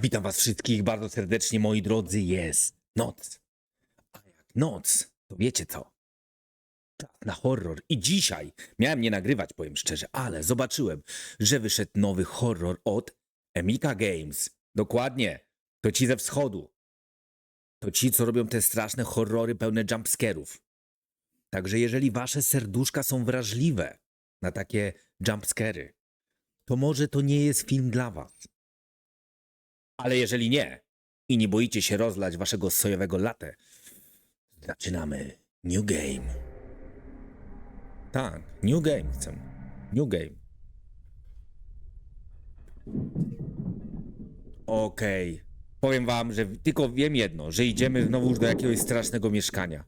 Witam was wszystkich bardzo serdecznie, moi drodzy. Jest noc. A jak noc, to wiecie co? Czas na horror. I dzisiaj miałem nie nagrywać, powiem szczerze, ale zobaczyłem, że wyszedł nowy horror od Emika Games. Dokładnie. To ci ze wschodu. To ci, co robią te straszne horrory pełne jumpscarów. Także jeżeli wasze serduszka są wrażliwe na takie jumpscary, to może to nie jest film dla was. Ale jeżeli nie i nie boicie się rozlać waszego sojowego latte, zaczynamy New Game. Tak, New Game chcę. New Game. Okej. Powiem wam, że tylko wiem jedno, że idziemy znowu do jakiegoś strasznego mieszkania.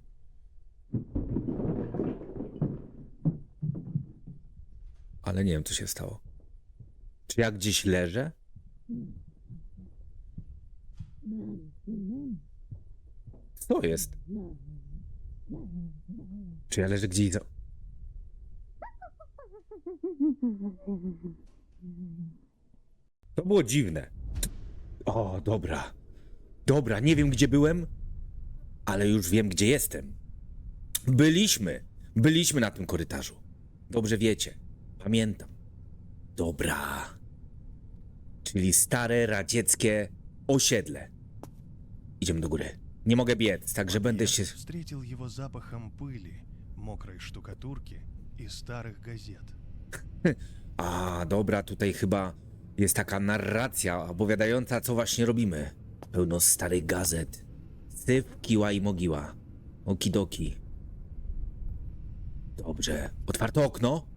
Ale nie wiem, co się stało. Czy ja gdzieś leżę? Co jest? Czy ja leżę gdzieś za... To było dziwne. O, dobra. Dobra, nie wiem gdzie byłem, ale już wiem gdzie jestem. Byliśmy. Byliśmy na tym korytarzu. Dobrze wiecie. Pamiętam. Dobra. Czyli stare radzieckie osiedle. Idziemy do góry. Nie mogę biec, także będę się. Встретил его запахом пыли, мокрой штукатурки и старых газет. A, dobra, tutaj chyba jest taka narracja opowiadająca, co właśnie robimy. Pełno starych gazet. Syf, kiła i mogiła. Okidoki. Dobrze. Otwarte okno.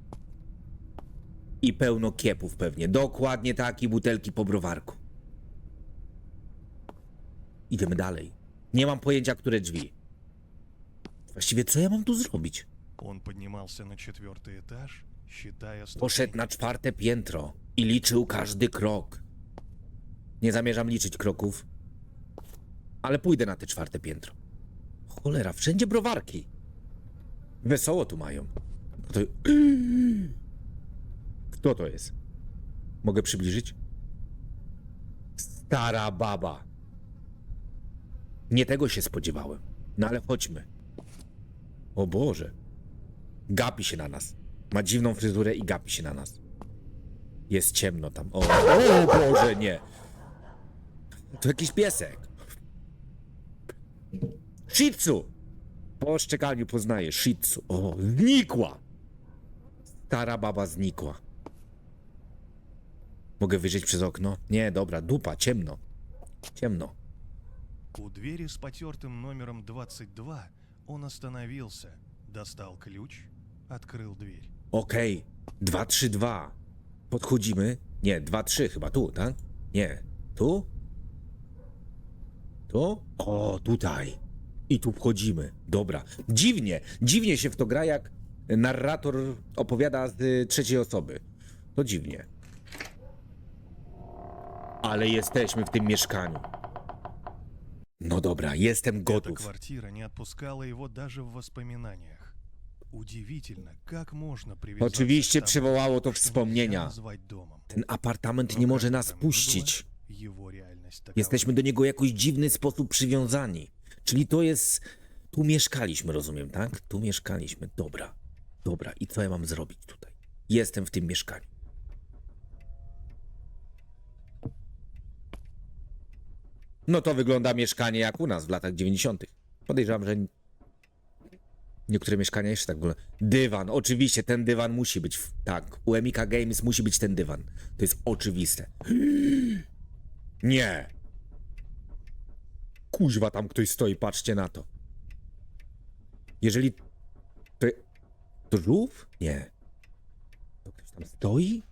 I pełno kiepów pewnie. Dokładnie tak i butelki po browarku. Idziemy dalej. Nie mam pojęcia, które drzwi. Właściwie co ja mam tu zrobić? Он поднимался на четвертый этаж, считая Poszedł na czwarte piętro i liczył każdy krok. Nie zamierzam liczyć kroków, ale pójdę na te czwarte piętro. Cholera, wszędzie browarki. Wesoło tu mają. To... Kto to jest? Mogę przybliżyć? Stara baba. Nie tego się spodziewałem. No ale chodźmy. O Boże. Gapi się na nas. Ma dziwną fryzurę i gapi się na nas. Jest ciemno tam. O, o Boże, nie. To jakiś piesek. Shih Tzu. Po szczekaniu poznaję Shih Tzu. O, znikła. Stara baba znikła. Mogę wyjrzeć przez okno? Nie, dobra, dupa, ciemno. Ciemno. У двери с потертым номером 22 он остановился, достал ключ, открыл дверь. Okej, 2, 3, 2. Podchodzimy. Nie, 2, 3 chyba tu, tak? Nie. Tu? Tu? O, tutaj. I tu wchodzimy. Dobra. Dziwnie, dziwnie się w to gra, jak narrator opowiada z y, trzeciej osoby. To dziwnie. Ale jesteśmy w tym mieszkaniu. No dobra, jestem Эта gotów. квартира не отпускала его даже в воспоминаниях. Удивительно, как можно привязаться Oczywiście к тому, przywołało to что нельзя wspomnienia. назвать домом. Ten apartament Но nie как może бы nas там ни было, puścić. его реальность такова. Jesteśmy do niego jakoś dziwny sposób przywiązani. Czyli to jest. Tu mieszkaliśmy, rozumiem, tak? Tu mieszkaliśmy. Dobra. Dobra. I co ja mam zrobić tutaj? Jestem w tym mieszkaniu. No to wygląda mieszkanie jak u nas w latach 90. Podejrzewam, że niektóre mieszkania jeszcze tak wyglądają. Dywan, oczywiście ten dywan musi być. W... Tak, u Emika Games musi być ten dywan. To jest oczywiste. Nie. Kuźwa, tam ktoś stoi, patrzcie na to. Jeżeli... To... To żółw? Nie. To ktoś tam stoi?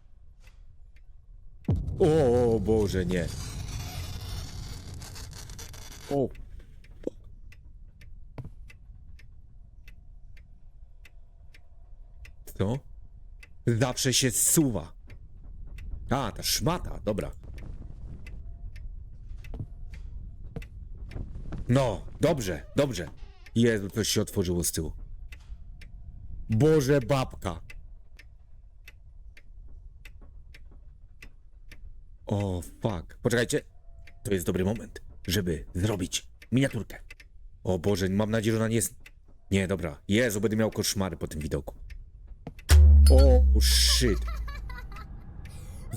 O Boże, nie. O. Co? Zawsze się zsuwa. A, ta szmata, dobra. No, dobrze, dobrze. Jezu, coś się otworzyło z tyłu. Boże, babka. O, fuck. Poczekajcie. To jest dobry moment, żeby zrobić miniaturkę. O Boże, mam nadzieję, że ona nie jest... Nie, dobra. Jezu, będę miał koszmary po tym widoku. O, shit.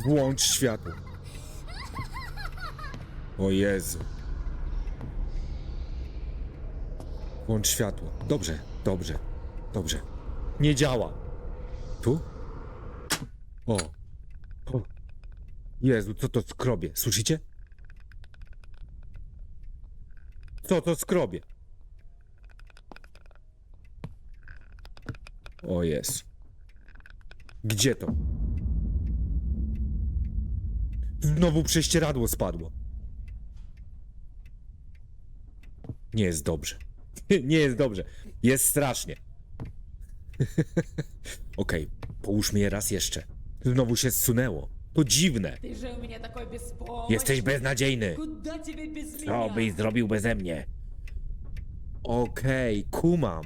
Włącz światło. O Jezu. Włącz światło. Dobrze, dobrze, dobrze. Nie działa. Tu? O. o. Jezu, co to skrobie? Słyszycie? Co to skrobie? O jest. Gdzie to? Znowu prześcieradło spadło. Nie jest dobrze. Nie jest dobrze. Jest strasznie. Okej, połóżmy je raz jeszcze. Znowu się zsunęło. To dziwne. Ты же у меня такой беспомощный. Jesteś beznadziejny. Куда тебе без Co меня? byś zrobił beze mnie? Okej, kumam.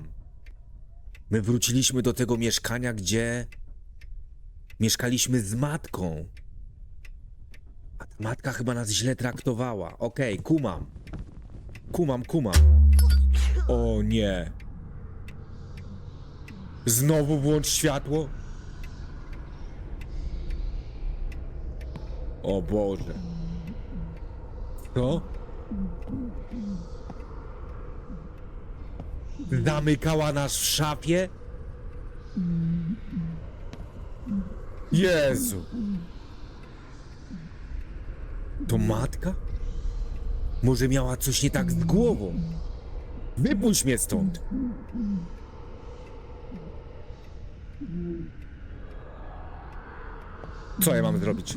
My wróciliśmy do tego mieszkania, gdzie mieszkaliśmy z matką. A ta matka chyba nas źle traktowała. Okej, kumam. Kumam, kumam. O nie. Znowu włącz światło? O Boże. Co? Zamykała nas w szafie? Jezu. To matka? Może miała coś nie tak z głową? Wypuść mnie stąd. Co ja mam zrobić?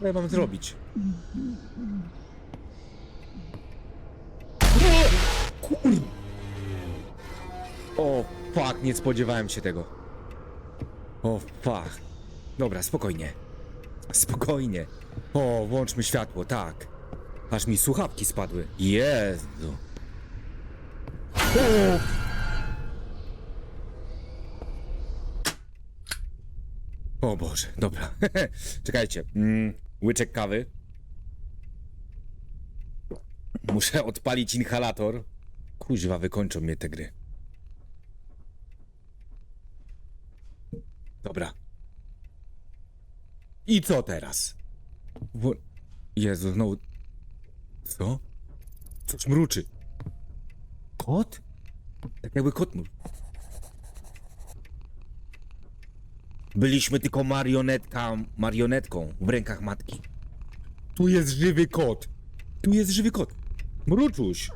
Co ja mam zrobić? O, fuck, nie spodziewałem się tego. O, fuck. Dobra, spokojnie. Spokojnie. O, włączmy światło, tak. Aż mi słuchawki spadły. Jezu. O! O Boże, dobra. Czekajcie. Mm, łyczek kawy. Muszę odpalić inhalator. Kuźwa, wykończą mnie te gry. Dobra. I co teraz? Wo... Jezu, znowu... Co? Coś mruczy. Kot? Tak jakby kot mruczy. Byliśmy tylko marionetka, marionetką w rękach matki. Tu jest żywy kot. Tu jest żywy kot. Mruczuś.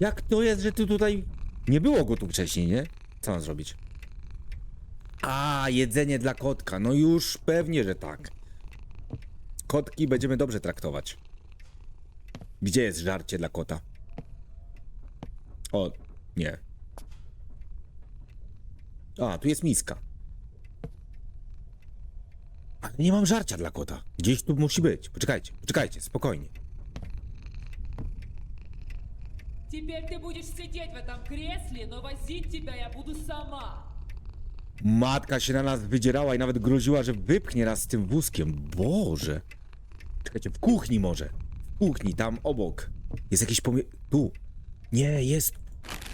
Jak to jest, że ty tutaj... Nie było go tu wcześniej, nie? Co mam zrobić? A, jedzenie dla kotka. No już pewnie, że tak. Kotki będziemy dobrze traktować. Gdzie jest żarcie dla kota? O, nie. A, tu jest miska. Ale nie mam żarcia dla kota. Gdzieś tu musi być. Poczekajcie, poczekajcie, spokojnie. Теперь ты будешь сидеть в этом кресле, но возить тебя я буду сама. Matka się na nas wydzierała i nawet groziła, że wypchnie nas z tym wózkiem. Boże. Czekajcie, w kuchni może. W kuchni, tam obok. Jest jakieś pomie... Tu. Nie, jest.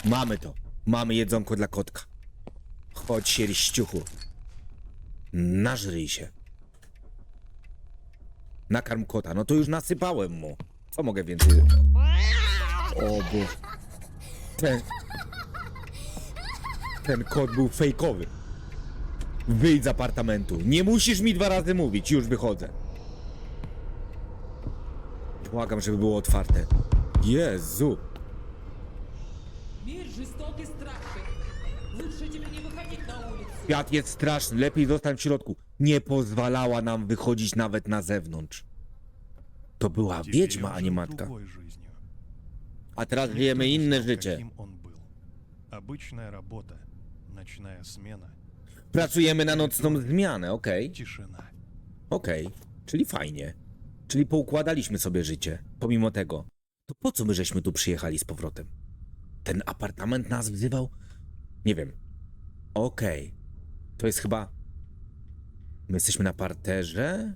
Mamy to. Mamy jedzonko dla kotka. Chodź się, liściuchu. Nażryj się. Nakarm kota. No to już nasypałem mu. Co mogę więcej... O, bo... Ten... Ten kot był fejkowy. Wyjdź z apartamentu. Nie musisz mi dwa razy mówić. Już wychodzę. Błagam, żeby było otwarte. Jezu. Bierz, Świat jest straszny. Lepiej zostań w środku. Nie pozwalała nam wychodzić nawet na zewnątrz. To była Теперь wiedźma, он a nie жил matka. другой жизнью. A teraz Никто żyjemy не inne знал, życie. каким он был. Обычная работа, ночная смена, Pracujemy na nocną zmianę, okej. тишина. Okej, czyli fajnie. Czyli poukładaliśmy sobie życie, pomimo tego. To po co my żeśmy tu przyjechali z powrotem? Ten apartament nas wzywał? Nie wiem. Okej. To jest chyba... My jesteśmy na parterze?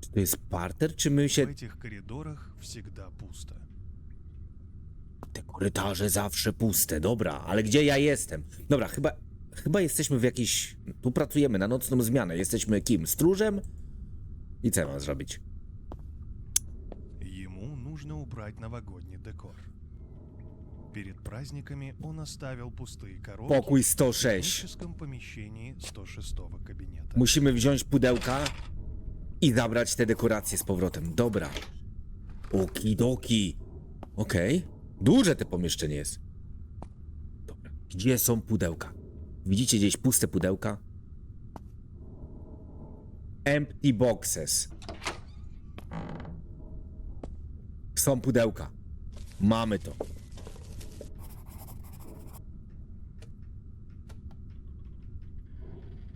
Czy to jest parter, czy my В się... этих коридорах всегда пусто. Te korytarze zawsze puste, dobra, ale gdzie ja jestem? Dobra, chyba, chyba jesteśmy w jakiejś... Tu pracujemy na nocną zmianę. Jesteśmy kim? Stróżem? I co mam zrobić? Ему нужно убрать новогодний декор. Перед праздниками он оставил пустые коробки Pokój в 106. техническом помещении 106 кабинета. Musimy wziąć pudełka i zabrać te dekoracje z powrotem. Dobra. Okidoki. Okej. Duże te pomieszczenie jest. Dobra. Gdzie są pudełka? Widzicie gdzieś puste pudełka? Empty boxes. Są pudełka. Mamy to.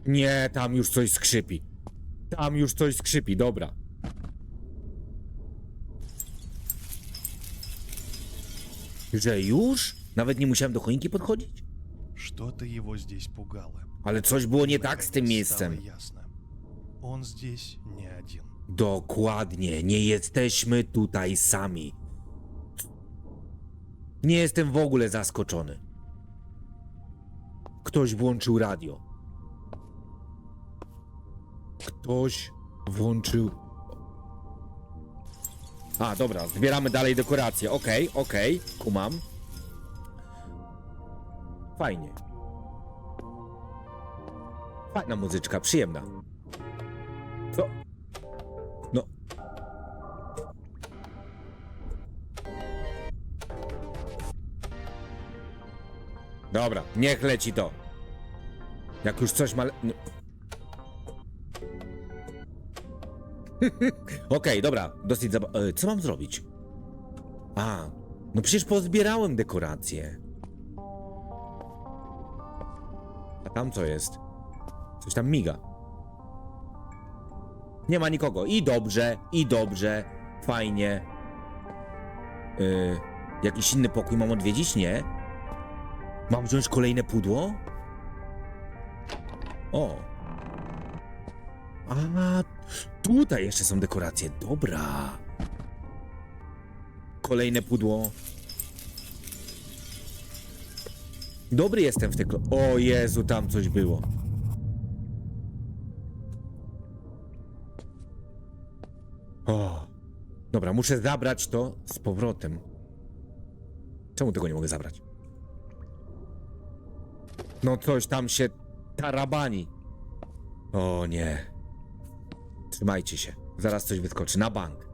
Nie, tam już coś skrzypi. Tam już coś skrzypi, dobra. Że już? Nawet nie musiałem do choinki podchodzić? Что-то его здесь пугало. Ale coś było nie tak z tym Наконец miejscem. стало ясно. Он здесь не один. Dokładnie, nie jesteśmy tutaj sami. Nie jestem w ogóle zaskoczony. Ktoś włączył radio. Ktoś włączył. A, dobra, zbieramy dalej dekoracje. Okej, okej, kumam. Fajnie. Fajna muzyczka, przyjemna. Co? No. Dobra, niech leci to. Jak już coś ma. No. Okej, dobra, dosyć zaba... e, Co mam zrobić? A, no przecież pozbierałem dekoracje. A tam co jest? Coś tam miga. Nie ma nikogo. I dobrze, i dobrze. Fajnie. Yy, jakiś inny pokój mam odwiedzić? Nie. Mam wziąć kolejne pudło? O. A, tutaj jeszcze są dekoracje. Dobra. Kolejne pudło. Dobry jestem w tego. O Jezu, tam coś było. O. Dobra, muszę zabrać to z powrotem. Czemu tego nie mogę zabrać? No coś tam się tarabani. O nie. Trzymajcie się. Zaraz coś wyskoczy. Na bank.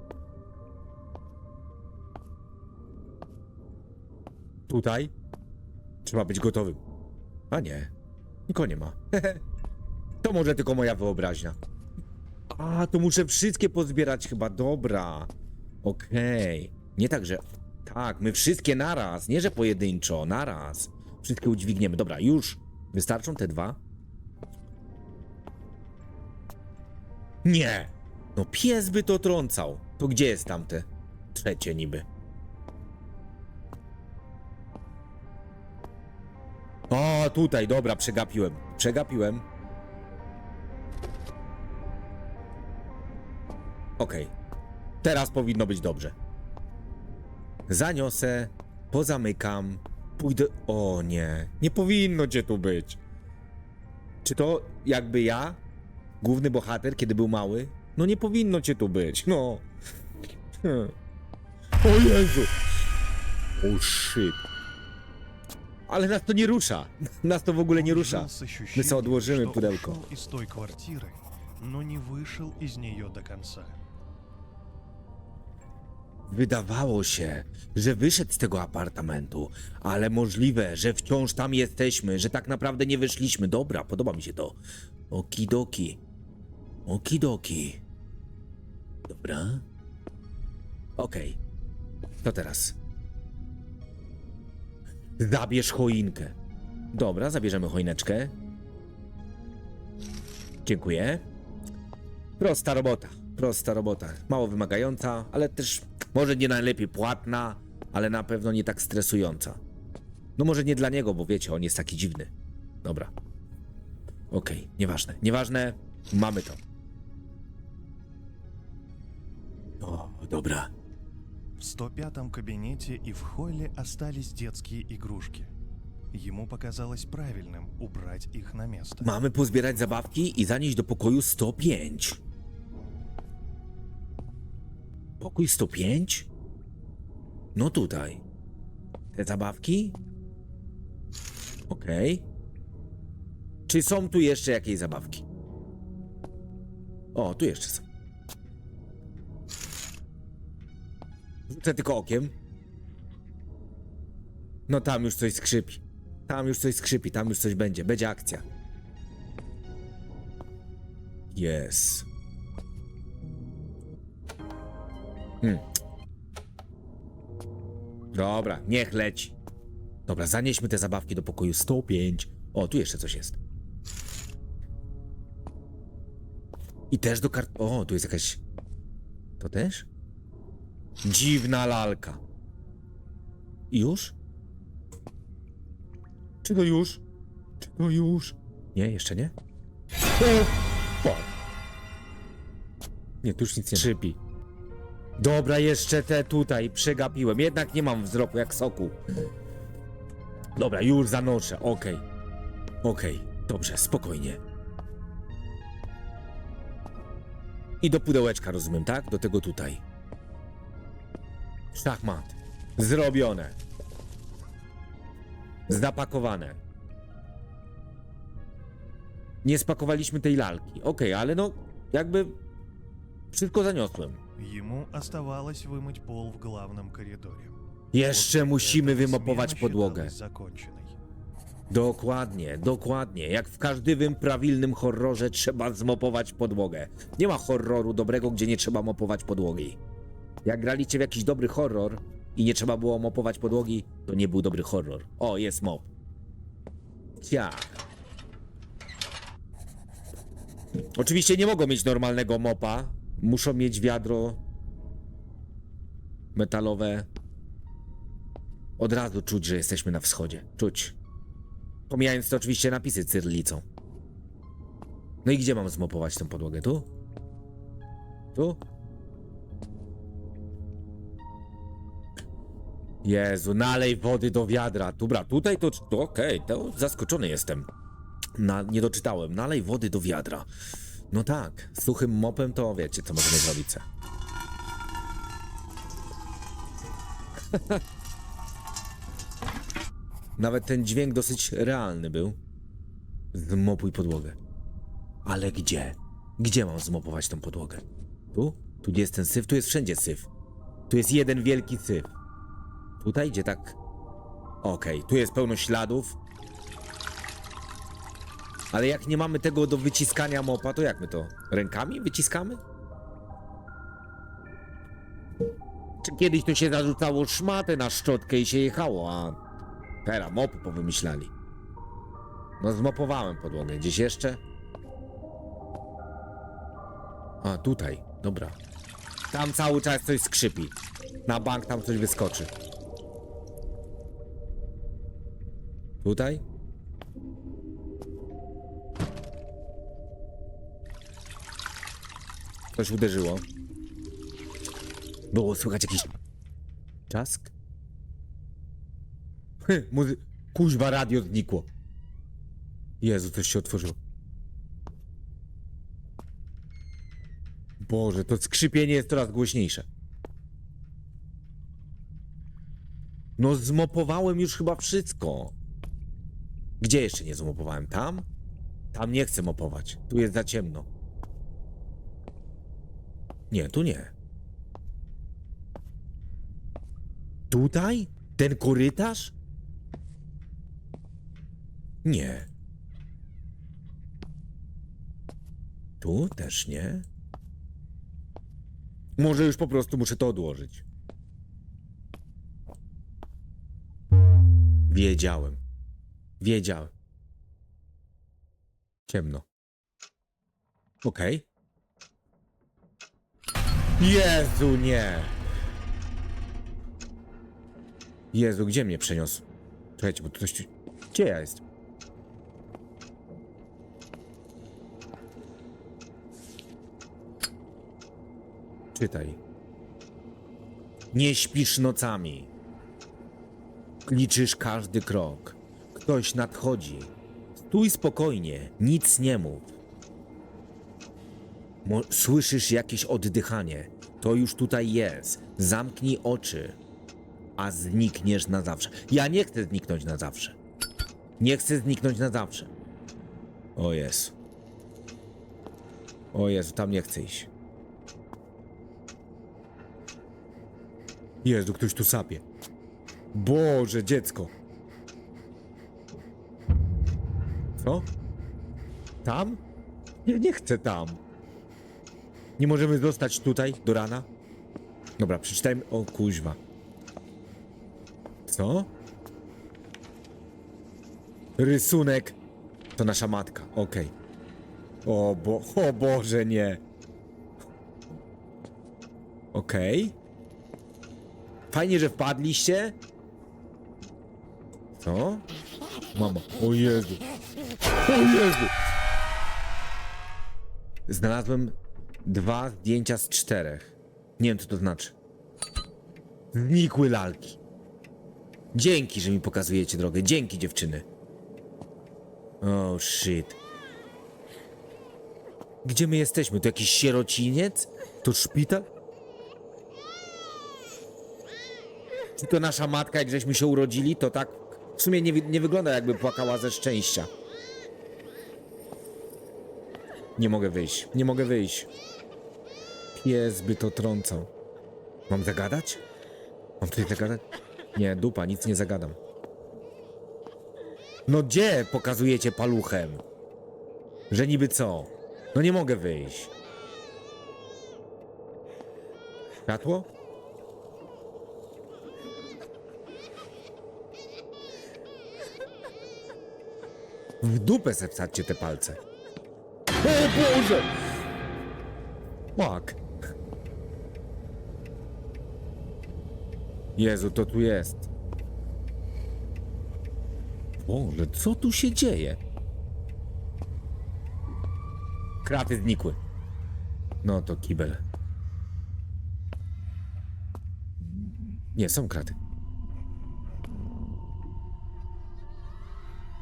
Tutaj? Trzeba być gotowym. A nie. Nikogo nie ma. to może tylko moja wyobraźnia. A, to muszę wszystkie pozbierać chyba. Dobra. Okej. Nie tak, że... Tak, my wszystkie naraz. Nie, że pojedynczo. Naraz. Wszystkie udźwigniemy. Dobra, już. Wystarczą te dwa? Nie. No pies by to trącał. To gdzie jest tamte? Trzecie niby. O, tutaj, dobra, przegapiłem. Przegapiłem. Okej. Teraz powinno być dobrze. Zaniosę, pozamykam, pójdę. O nie, nie powinno cię tu być. Czy to jakby ja, główny bohater, kiedy był mały? No nie powinno cię tu być, no. Hmm. O Jezu! O shit. Ale nas to nie rusza. Nas to w ogóle nie Он rusza. жил с My ощущением, sobie odłożymy что pudełko. ушел из той квартиры, но не вышел из нее до конца. Wydawało się, że wyszedł z tego apartamentu, ale możliwe, że wciąż tam jesteśmy, że tak naprawdę nie wyszliśmy. Dobra, podoba mi się to. Okidoki. Okidoki. Dobra. Okej. To teraz. Zabierz choinkę. Dobra, zabierzemy choineczkę. Dziękuję. Prosta robota, prosta robota. Mało wymagająca, ale też może nie najlepiej płatna, ale na pewno nie tak stresująca. No może nie dla niego, bo wiecie, on jest taki dziwny. Dobra. Okej, nieważne. Nieważne, mamy to. O, dobra. В 105-м кабинете и в холле остались детские игрушки. Ему показалось правильным убрать их на место. Mamy pozbierać zabawki i zanieść do pokoju 105. Pokój 105? No tutaj. Te zabawki? Okej. Czy są tu jeszcze jakieś zabawki? O, tu jeszcze są. Rzucę tylko okiem. No tam już coś skrzypi. Tam już coś skrzypi, tam już coś będzie. Będzie akcja. Jest. Hmm. Dobra, niech leci. Dobra, zanieśmy te zabawki do pokoju 105. O, tu jeszcze coś jest. I też do kart... O, tu jest jakaś... To też? Dziwna lalka. I Już? Czy to już? Czy to już? Nie, jeszcze nie? O! Nie, tu już nic nie Szypi. Dobra, jeszcze te tutaj przegapiłem. Jednak nie mam wzroku jak soku. Dobra, już zanoszę. Okej. Okej, dobrze, spokojnie. I do pudełeczka, rozumiem, tak? Do tego tutaj. Szachmat. Zrobione. Zapakowane. Nie spakowaliśmy tej lalki. Okej, ale no, jakby wszystko zaniosłem. Ему оставалось вымыть пол в главном коридоре. Jeszcze После musimy этого wymopować смена podłogę. считалась законченной. Dokładnie, dokładnie. Jak w każdym prawilnym horrorze trzeba zmopować podłogę. Nie ma horroru dobrego, gdzie nie trzeba mopować podłogi. Jak graliście w jakiś dobry horror i nie trzeba było mopować podłogi, to nie był dobry horror. O, jest mop. Ciach. Oczywiście nie mogą mieć normalnego mopa. Muszą mieć wiadro metalowe. Od razu czuć, że jesteśmy na wschodzie. Czuć. Pomijając to oczywiście napisy cyrlicą. No i gdzie mam zmopować tę podłogę? Tu? Tu? Jezu, nalej wody do wiadra. Dobra, tutaj to, to okej, to zaskoczony jestem. Na, nie doczytałem. Nalej wody do wiadra. No tak, suchym mopem to wiecie, co możemy zrobić. Nawet ten dźwięk dosyć realny był. Zmopuj podłogę. Ale gdzie? Gdzie mam zmopować tą podłogę? Tu? Tu jest ten syf? Tu jest wszędzie syf. Tu jest jeden wielki syf. Tutaj idzie tak. Okej, tu jest pełno śladów. Ale jak nie mamy tego do wyciskania mopa, to jak my to? Rękami wyciskamy? Czy kiedyś to się zarzucało szmatę na szczotkę i się jechało, a teraz mopy powymyślali. No zmopowałem podłogę. Gdzieś jeszcze? A, tutaj. Dobra. Tam cały czas coś skrzypi. Na bank tam coś wyskoczy. Tutaj? Coś uderzyło. Było słychać jakiś... Czask? Muzy... Kuźwa, radio znikło. Jezu, coś się otworzyło. Boże, to skrzypienie jest coraz głośniejsze. No zmopowałem już chyba wszystko. Gdzie jeszcze nie zmopowałem? Tam? Tam nie chcę mopować. Tu jest za ciemno. Nie, tu nie. Tutaj? Ten korytarz? Nie. Tu też nie. Może już po prostu muszę to odłożyć. Wiedziałem. Wiedziałem. Ciemno. Okej. Jezu, nie. Jezu, gdzie mnie przeniósł? Czekajcie, bo tu coś... Gdzie ja jestem? Czytaj. Nie śpisz nocami. Liczysz każdy krok. Ktoś nadchodzi. Stój spokojnie, nic nie mów. Mo- słyszysz jakieś oddychanie. To już tutaj jest. Zamknij oczy, a znikniesz na zawsze. Ja nie chcę zniknąć na zawsze. Nie chcę zniknąć na zawsze. O Jezu. O Jezu, tam nie chcę iść. Jezu, ktoś tu sapie. Boże, dziecko. Co? Tam? Nie, nie chcę tam. Nie możemy zostać tutaj do rana? Dobra, przeczytajmy. O kuźwa. Co? Rysunek. To nasza matka, okej. O, bo, o Boże, nie. Okej. Fajnie, że wpadliście. Co? Mama, o Jezu. O Jezu! Znalazłem dwa zdjęcia z czterech. Nie wiem, co to znaczy. Znikły lalki. Dzięki, że mi pokazujecie drogę. Dzięki, dziewczyny. Oh, shit. Gdzie my jesteśmy? To jakiś sierociniec? To szpital? Czy to nasza matka, jak żeśmy się urodzili, to tak w sumie nie, nie wygląda jakby płakała ze szczęścia. Nie mogę wyjść, nie mogę wyjść. Pies by to trącał. Mam zagadać? Mam tutaj zagadać? Nie, dupa, nic nie zagadam. No gdzie pokazujecie paluchem? Że niby co? No nie mogę wyjść. Światło? W dupę se wsadźcie te palce. O Boże! Łak. Jezu, to tu jest. Boże, co tu się dzieje? Kraty znikły. No to kibel. Nie, są kraty.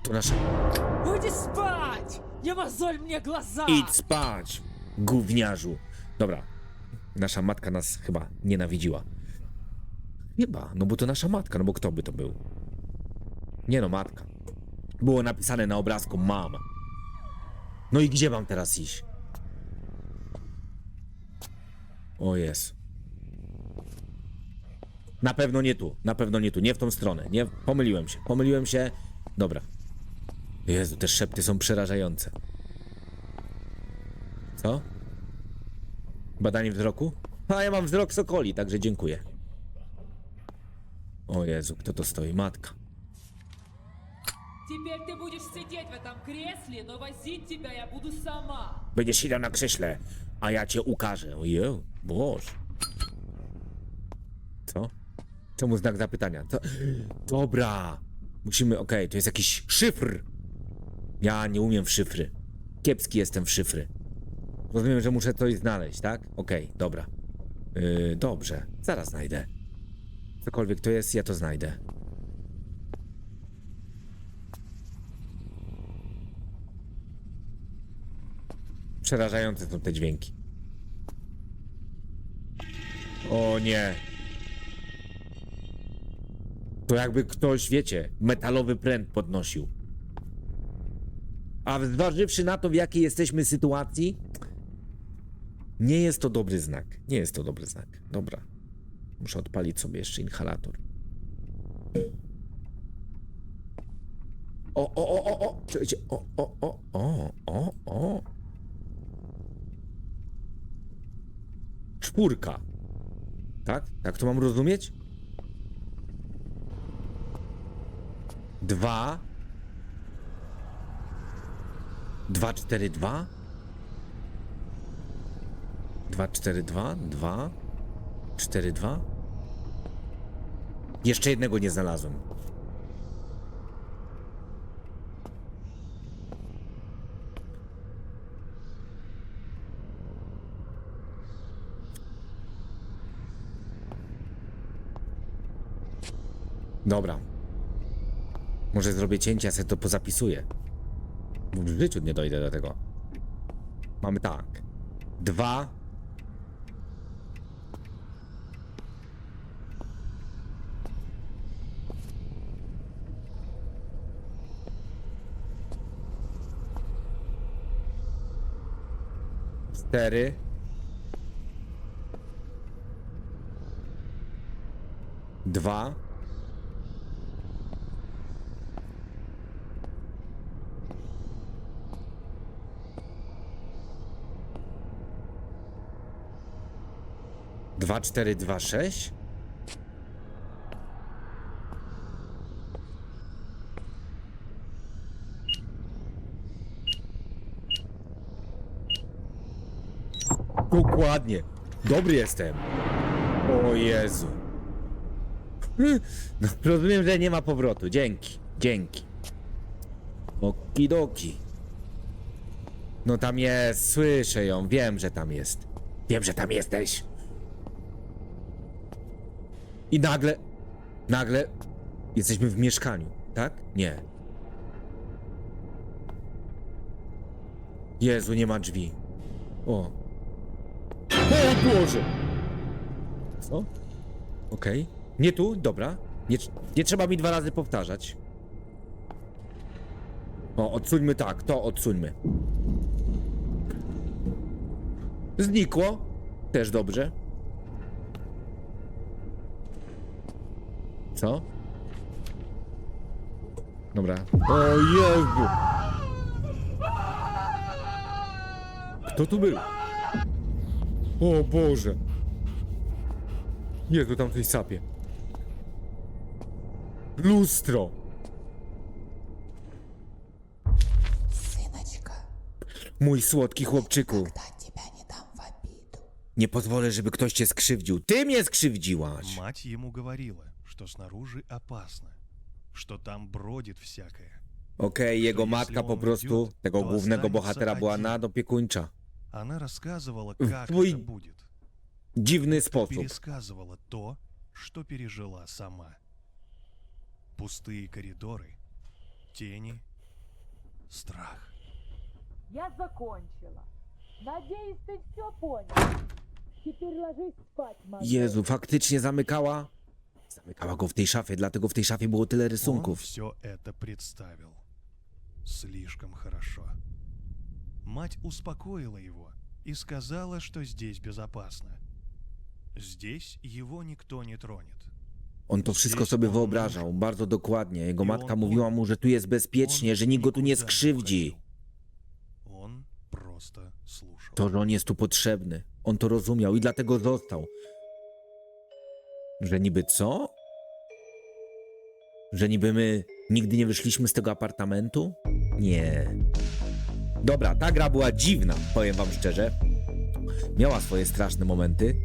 To nasza... Idź spać! Nie mazol mnie glaza! Idź spać, gówniarzu. Dobra, nasza matka nas chyba nienawidziła. Chyba, no bo to nasza matka, no bo kto by to był? Nie no, matka. Było napisane na obrazku mam. No i gdzie mam teraz iść? O jest. Na pewno nie tu, na pewno nie tu, nie w tą stronę. Nie, pomyliłem się, pomyliłem się. Dobra, Jezu, te szepty są przerażające. Co? Badanie wzroku? A ja mam wzrok sokoli, także dziękuję. O Jezu, kto to stoi? Matka. Теперь ты будешь сидеть в этом кресле, но возить тебя я буду сама. Będziesz siedział na krześle, a ja cię ukażę. Ojeju, Boże. Co? Czemu znak zapytania? To... Dobra. Musimy, okej, to jest jakiś szyfr. Ja nie umiem w szyfry. Kiepski jestem w szyfry. Rozumiem, że muszę coś znaleźć, tak? Okej, dobra. Yy, dobrze, zaraz znajdę. Cokolwiek to jest, ja to znajdę. Przerażające są te dźwięki. O nie. To jakby ktoś, wiecie, metalowy pręt podnosił. A zważywszy na to, w jakiej jesteśmy sytuacji, nie jest to dobry znak. Nie jest to dobry znak. Dobra. Muszę odpalić sobie jeszcze inhalator. O, o, o, o, o, czekajcie, o, o, o, o, o, o. Czwórka. Tak? Tak to mam rozumieć? Dwa. Dwa, cztery, dwa. Dwa, cztery, dwa. Dwa. Cztery, dwa. Jeszcze jednego nie znalazłem. Dobra. Może zrobię cięcie, ja sobie to pozapisuję. W życiu nie dojdę do tego. Mamy tak. Dwa. Cztery. Dwa. Dwa, cztery, dwa, sześć? Dokładnie. Dobry jestem. O Jezu. No, rozumiem, że nie ma powrotu. Dzięki. Dzięki. Okidoki. No tam jest, słyszę ją, wiem, że tam jest. Wiem, że tam jesteś. I nagle, nagle jesteśmy w mieszkaniu, tak? Nie. Jezu, nie ma drzwi. O. O Boże! Co? Okej. Nie tu? Dobra. Nie, nie trzeba mi dwa razy powtarzać. O, odsuńmy tak, to odsuńmy. Znikło. Też dobrze. Co? Dobra. O Jezu! Kto tu był? O Boże! Jezu, tam coś sapie. Lustro! Сыночка, Mój słodki chłopczyku. когда тебя не дам в обиду. Nie pozwolę, żeby ktoś cię skrzywdził. Ty mnie skrzywdziłaś! Мать ему говорила, что снаружи опасно, что там бродит всякое. Okej, jego jeśli matka po on prostu, idiot, tego to głównego останется bohatera była один. nadopiekuńcza. Она рассказывала, В как твой- это будет. Dziwny sposób. Пересказывала то, что пережила сама. Пустые коридоры, тени, страх. Я закончила. Надеюсь, ты все понял. Теперь ложись спать, Мазер. Jezu, faktycznie zamykała? Zamykała go w tej szafie, dlatego w tej szafie było tyle Он rysunków. все это представил. Слишком хорошо. Мать успокоила его и сказала, что здесь безопасно. Здесь его никто не тронет. On to wszystko sobie wyobrażał, bardzo dokładnie. Jego matka mówiła mu, że tu jest bezpiecznie, Он że nikt go tu nie никуда skrzywdzi. уходил. Он просто слушал. To, że on jest tu potrzebny. On to rozumiał i dlatego został. Że niby co? Że niby my nigdy nie wyszliśmy z tego apartamentu? Nie. Dobra, ta gra była dziwna, powiem wam szczerze. Miała swoje straszne momenty,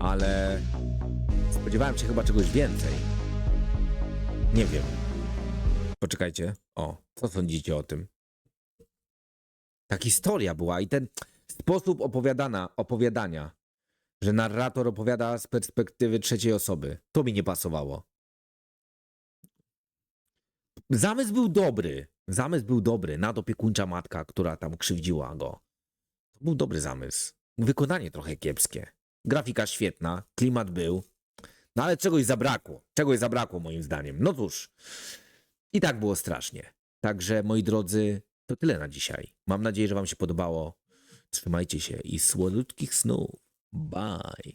ale spodziewałem się chyba czegoś więcej. Nie wiem. Poczekajcie. O, co sądzicie o tym? ta historia była i ten sposób opowiadana, opowiadania, że narrator opowiada z perspektywy trzeciej osoby, to mi nie pasowało. Zamysł był dobry. Zamysł był dobry. Nadopiekuńcza matka, która tam krzywdziła go. To był dobry zamysł. Wykonanie trochę kiepskie. Grafika świetna, klimat był. No ale czegoś zabrakło. Czegoś zabrakło moim zdaniem. No cóż. I tak było strasznie. Także moi drodzy, to tyle na dzisiaj. Mam nadzieję, że Wam się podobało. Trzymajcie się i słodutkich snów. Bye.